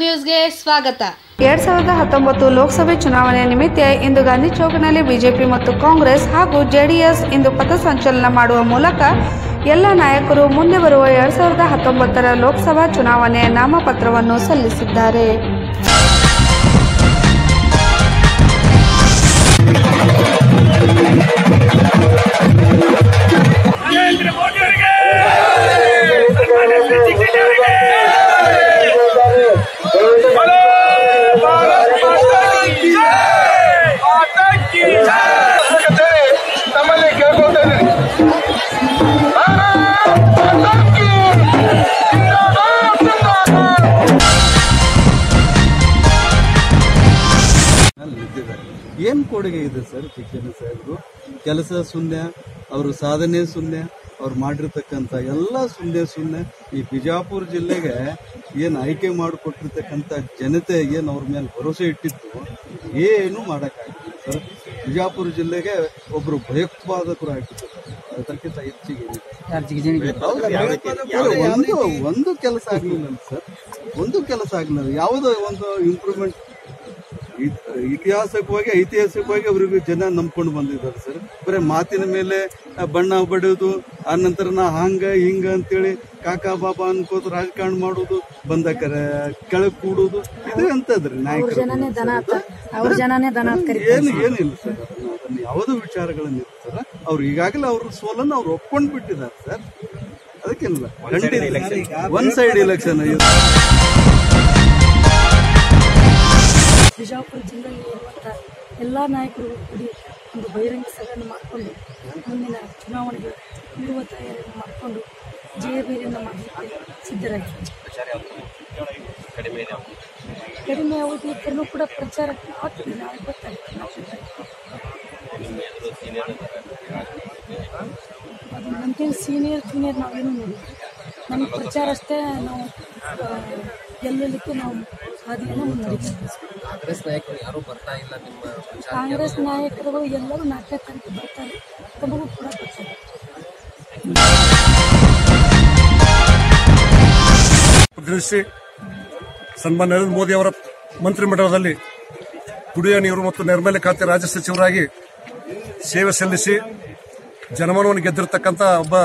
ನ್ಯೂಸ್ಗೆ ಸ್ವಾಗತ. ಎರಡ್ ಸಾವಿರದ ಹತ್ತೊಂಬತ್ತು ಲೋಕಸಭೆ ಚುನಾವಣೆಯ ನಿಮಿತ್ತ ಇಂದು ಗಾಂಧಿ ಚೌಕ್ನಲ್ಲಿ ಬಿಜೆಪಿ ಮತ್ತು ಕಾಂಗ್ರೆಸ್ ಹಾಗೂ ಜೆಡಿಎಸ್ ಇಂದು ಪಥಸಂಚಲನ ಮಾಡುವ ಮೂಲಕ ಎಲ್ಲ ನಾಯಕರು ಮುಂದೆ ಬರುವ ಎರಡ್ ಸಾವಿರದ ಹತ್ತೊಂಬತ್ತರ ಲೋಕಸಭಾ ಚುನಾವಣೆಯ ನಾಮಪತ್ರವನ್ನು ಸಲ್ಲಿಸಿದ್ದಾರೆ. ನರೇಂದ್ರ ಏನ್ ಕೊಡುಗೆ ಇದೆ ಸರ್ ಶಿಕ್ಷಣ ಸಾಹೇಬರು? ಕೆಲಸ ಶೂನ್ಯ ಅವರು ಸಾಧನೆ ಶೂನ್ಯ ಅವ್ರು ಮಾಡಿರ್ತಕ್ಕಂಥ ಎಲ್ಲ ಶೂನ್ಯ ಶೂನ್ಯ ಈ ಬಿಜಾಪುರ ಜಿಲ್ಲೆಗೆ ಏನು ಆಯ್ಕೆ ಮಾಡಿಕೊಟ್ಟಿರ್ತಕ್ಕಂಥ ಜನತೆ ಏನು ಅವ್ರ ಮೇಲೆ ಭರವಸೆ ಇಟ್ಟಿತ್ತು ಏನು ಮಾಡೋಕ್ಕಾಗಿಲ್ಲ ಸರ್. ಬಿಜಾಪುರ ಜಿಲ್ಲೆಗೆ ಒಬ್ರು ಭಯೋತ್ಪಾದಕರು ಆಗಿಬಿಟ್ಟಿದ್ದಾರೆ ಅದಕ್ಕಿಂತ ಹೆಚ್ಚಿಗೆ ಒಂದು ಒಂದು ಕೆಲಸ ಆಗಲಿಲ್ಲ ಸರ್. ಒಂದು ಕೆಲಸ ಆಗಲಿಲ್ಲ. ಯಾವುದೋ ಒಂದು ಇಂಪ್ರೂವ್ಮೆಂಟ್ ಇತಿಹಾಸಕವಾಗಿ ಐತಿಹಾಸಿಕವಾಗಿ ಅವರಿಗೆ ಜನ ನಂಬ್ಕೊಂಡು ಬಂದಿದ್ದಾರೆ ಸರ್. ಬರೀ ಮಾತಿನ ಮೇಲೆ ಬಣ್ಣ ಬಡಿಯೋದು ಆ ನಂತರ ನಾ ಹಂಗ ಹಿಂಗ ಅಂತೇಳಿ ಕಾಕಾ ಬಾಬಾ ಅನ್ಕೋತ ರಾಜಕಾರಣ ಮಾಡೋದು ಬಂದ ಕೆಳಗ್ ಕೂಡುದು ಇದು ಅಂತದ್ರಿ ನಾಯಕ ಅವ್ರ ಜನನೇ ದನ ಏನು ಏನಿಲ್ಲ ಸರ್ ಅದನ್ನ ಯಾವುದು ವಿಚಾರಗಳನ್ನ ಸರ್ ಅವ್ರು ಈಗಾಗಲೇ ಅವ್ರ ಸೋಲನ್ನು ಅವ್ರು ಒಪ್ಕೊಂಡ್ ಬಿಟ್ಟಿದ್ದಾರೆ ಸರ್. ಅದಕ್ಕೇನಿಲ್ಲ. ಒನ್ ಸೈಡ್ ಎಲೆಕ್ಷನ್ ಬಿಜಾಪುರ ಜಿಲ್ಲೆಯಲ್ಲಿ ಇರುವಂಥ ಎಲ್ಲ ನಾಯಕರು ಕೂಡಿ ಒಂದು ಬಹಿರಂಗ ಸಭೆಯನ್ನು ಮಾಡಿಕೊಂಡು ಮುಂದಿನ ಚುನಾವಣೆಗೆ ಇರುವ ತಯಾರಿಯನ್ನು ಮಾಡಿಕೊಂಡು ಜಯಬೇರಿಯನ್ನು ಮಾಡಲಿಕ್ಕೆ ಸಿದ್ಧರಾಗಿದ್ದಾರೆ. ಕಡಿಮೆ ಅವಧಿ ಇದ್ದರೂ ಕೂಡ ಪ್ರಚಾರ ಆಗ್ತದೆ ನಾಳೆ ಗೊತ್ತಾಗ್ತದೆ ಅದು ನಮಗೇನು ಸೀನಿಯರ್ ಜೂನಿಯರ್ ನಾವೇನು ನೋಡಿದ್ವಿ ನಮ್ಮ ಪ್ರಚಾರ ಅಷ್ಟೇ ನಾವು ಗೆಲ್ಲಲಿಕ್ಕೆ ನಾವು ಕಾಂಗ್ರೆಸ್ ನಾಯಕರು ಯಾರು ಬರ್ತಾ ಇಲ್ಲ ನಿಮ್ಮ ಕಾಂಗ್ರೆಸ್ ನಾಯಕರುಗಳು ಎಲ್ಲರೂ ನಾಟಕ ಬರ್ತಾರೆ. ತಮಗೂ ಕೂಡ ಬರ್ತಾರೆ. ಪ್ರತಿನಿಧಿಸಿ ಸನ್ಮಾನ್ಯ ನರೇಂದ್ರ ಮೋದಿ ಅವರ ಮಂತ್ರಿಮಂಡಲದಲ್ಲಿ ಕುಡಿಯುವ ನೀರು ಮತ್ತು ನೈರ್ಮಲ್ಯ ಖಾತೆ ರಾಜ್ಯ ಸಚಿವರಾಗಿ ಸೇವೆ ಸಲ್ಲಿಸಿ ಜನಮನವನ್ನು ಗೆದ್ದಿರತಕ್ಕಂಥ ಒಬ್ಬ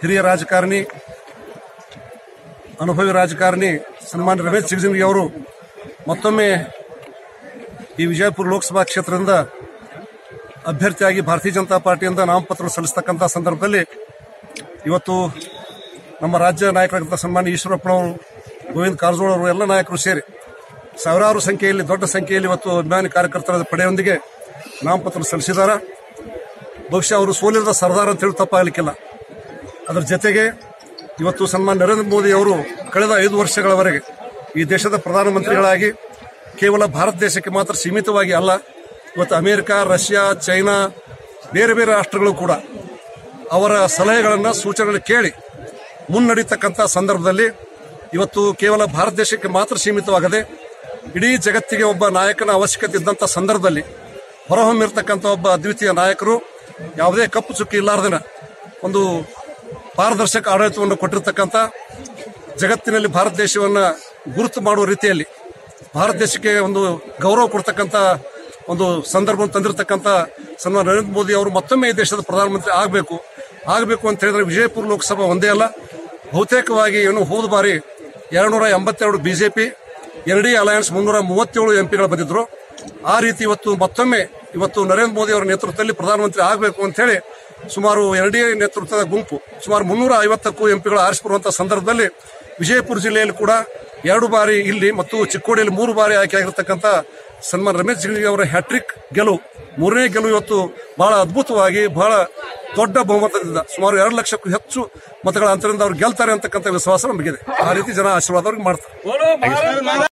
ಹಿರಿಯ ರಾಜಕಾರಣಿ ಅನುಭವಿ ರಾಜಕಾರಣಿ ಸನ್ಮಾನ್ಯ ರಮೇಶ್ ಜಿಗಜಿಂಗಿ ಅವರು ಮತ್ತೊಮ್ಮೆ ಈ ವಿಜಯಪುರ ಲೋಕಸಭಾ ಕ್ಷೇತ್ರದಿಂದ ಅಭ್ಯರ್ಥಿಯಾಗಿ ಭಾರತೀಯ ಜನತಾ ಪಾರ್ಟಿಯಿಂದ ನಾಮಪತ್ರ ಸಲ್ಲಿಸತಕ್ಕಂಥ ಸಂದರ್ಭದಲ್ಲಿ ಇವತ್ತು ನಮ್ಮ ರಾಜ್ಯ ನಾಯಕರಾಗಿದ್ದ ಸನ್ಮಾನ್ಯ ಈಶ್ವರಪ್ಪನವರು ಗೋವಿಂದ ಕಾರಜೋಳ ಅವರು, ಎಲ್ಲ ನಾಯಕರು ಸೇರಿ ಸಾವಿರಾರು ಸಂಖ್ಯೆಯಲ್ಲಿ, ದೊಡ್ಡ ಸಂಖ್ಯೆಯಲ್ಲಿ ಇವತ್ತು ಅಭಿಮಾನಿ ಕಾರ್ಯಕರ್ತರ ಪಡೆಯೊಂದಿಗೆ ನಾಮಪತ್ರ ಸಲ್ಲಿಸಿದ್ದಾರೆ. ಬಹುಶಃ ಅವರು ಸೋಲಿರದ ಸರ್ದಾರ್ ಅಂತ ಹೇಳಿ ತಪ್ಪಾಗಲಿಕ್ಕಿಲ್ಲ. ಅದರ ಜೊತೆಗೆ ಇವತ್ತು ಸನ್ಮಾನ್ ನರೇಂದ್ರ ಮೋದಿ ಅವರು ಕಳೆದ ಐದು ವರ್ಷಗಳವರೆಗೆ ಈ ದೇಶದ ಪ್ರಧಾನಮಂತ್ರಿಗಳಾಗಿ ಕೇವಲ ಭಾರತ ದೇಶಕ್ಕೆ ಮಾತ್ರ ಸೀಮಿತವಾಗಿ ಅಲ್ಲ, ಇವತ್ತು ಅಮೆರಿಕ, ರಷ್ಯಾ, ಚೈನಾ, ಬೇರೆ ಬೇರೆ ರಾಷ್ಟ್ರಗಳು ಕೂಡ ಅವರ ಸಲಹೆಗಳನ್ನು, ಸೂಚನೆಗಳನ್ನು ಕೇಳಿ ಮುನ್ನಡೀತಕ್ಕಂಥ ಸಂದರ್ಭದಲ್ಲಿ ಇವತ್ತು ಕೇವಲ ಭಾರತ ದೇಶಕ್ಕೆ ಮಾತ್ರ ಸೀಮಿತವಾಗದೆ ಇಡೀ ಜಗತ್ತಿಗೆ ಒಬ್ಬ ನಾಯಕನ ಅವಶ್ಯಕತೆ ಇದ್ದಂಥ ಸಂದರ್ಭದಲ್ಲಿ ಹೊರಹೊಮ್ಮಿರ್ತಕ್ಕಂಥ ಒಬ್ಬ ಅದ್ವಿತೀಯ ನಾಯಕರು ಯಾವುದೇ ಕಪ್ಪು ಚುಕ್ಕಿ ಇಲ್ಲಾರ್ದನ ಒಂದು ಪಾರದರ್ಶಕ ಆಡಳಿತವನ್ನು ಕೊಟ್ಟಿರ್ತಕ್ಕಂಥ ಜಗತ್ತಿನಲ್ಲಿ ಭಾರತ ದೇಶವನ್ನು ಗುರುತು ಮಾಡುವ ರೀತಿಯಲ್ಲಿ, ಭಾರತ ದೇಶಕ್ಕೆ ಒಂದು ಗೌರವ ಕೊಡ್ತಕ್ಕಂಥ ಒಂದು ಸಂದರ್ಭವನ್ನು ತಂದಿರತಕ್ಕಂಥ ಸನ್ಮಾನ ನರೇಂದ್ರ ಮೋದಿ ಅವರು ಮತ್ತೊಮ್ಮೆ ಈ ದೇಶದ ಪ್ರಧಾನಮಂತ್ರಿ ಆಗಬೇಕು. ಆಗಬೇಕು ಅಂತ ಹೇಳಿದ್ರೆ ವಿಜಯಪುರ ಲೋಕಸಭಾ ಒಂದೇ ಅಲ್ಲ, ಬಹುತೇಕವಾಗಿ ಏನು ಹೋದ ಬಾರಿ ಎರಡುನೂರ ಎಂಬತ್ತೆರಡು ಬಿಜೆಪಿ ಎನ್ಡಿ ಅಲಯನ್ಸ್ ಮುನ್ನೂರ ಮೂವತ್ತೇಳು ಎಂಪಿಗಳು ಬಂದಿದ್ರು. ಆ ರೀತಿ ಇವತ್ತು ಮತ್ತೊಮ್ಮೆ ಇವತ್ತು ನರೇಂದ್ರ ಮೋದಿ ಅವರ ನೇತೃತ್ವದಲ್ಲಿ ಪ್ರಧಾನಮಂತ್ರಿ ಆಗಬೇಕು ಅಂತ ಹೇಳಿ ಸುಮಾರು ಎನ್ಡಿಎ ನೇತೃತ್ವದ ಗುಂಪು, ಸುಮಾರು ಮುನ್ನೂರ ಐವತ್ತಕ್ಕೂ ಎಂಪಿಗಳು ಆರಿಸಿಕೊಡುವಂತಹ ಸಂದರ್ಭದಲ್ಲಿ ವಿಜಯಪುರ ಜಿಲ್ಲೆಯಲ್ಲಿ ಕೂಡ ಎರಡು ಬಾರಿ ಇಲ್ಲಿ ಮತ್ತು ಚಿಕ್ಕೋಡಿಯಲ್ಲಿ ಮೂರು ಬಾರಿ ಆಯ್ಕೆ ಆಗಿರತಕ್ಕಂಥ ಸನ್ಮಾನ್ ರಮೇಶ್ ಜಿಗಿ ಅವರ ಹ್ಯಾಟ್ರಿಕ್ ಗೆಲುವು. ಮೂರನೇ ಗೆಲುವು ಇವತ್ತು ಬಹಳ ಅದ್ಭುತವಾಗಿ, ಬಹಳ ದೊಡ್ಡ ಬಹುಮತದಿಂದ, ಸುಮಾರು ಎರಡು ಲಕ್ಷಕ್ಕೂ ಹೆಚ್ಚು ಮತಗಳ ಅಂತರದಿಂದ ಅವ್ರು ಗೆಲ್ತಾರೆ ಅಂತಕ್ಕಂಥ ವಿಶ್ವಾಸ ನಮಗಿದೆ. ಆ ರೀತಿ ಜನ ಆಶೀರ್ವಾದ ಅವ್ರಿಗೆ ಮಾಡ್ತಾರೆ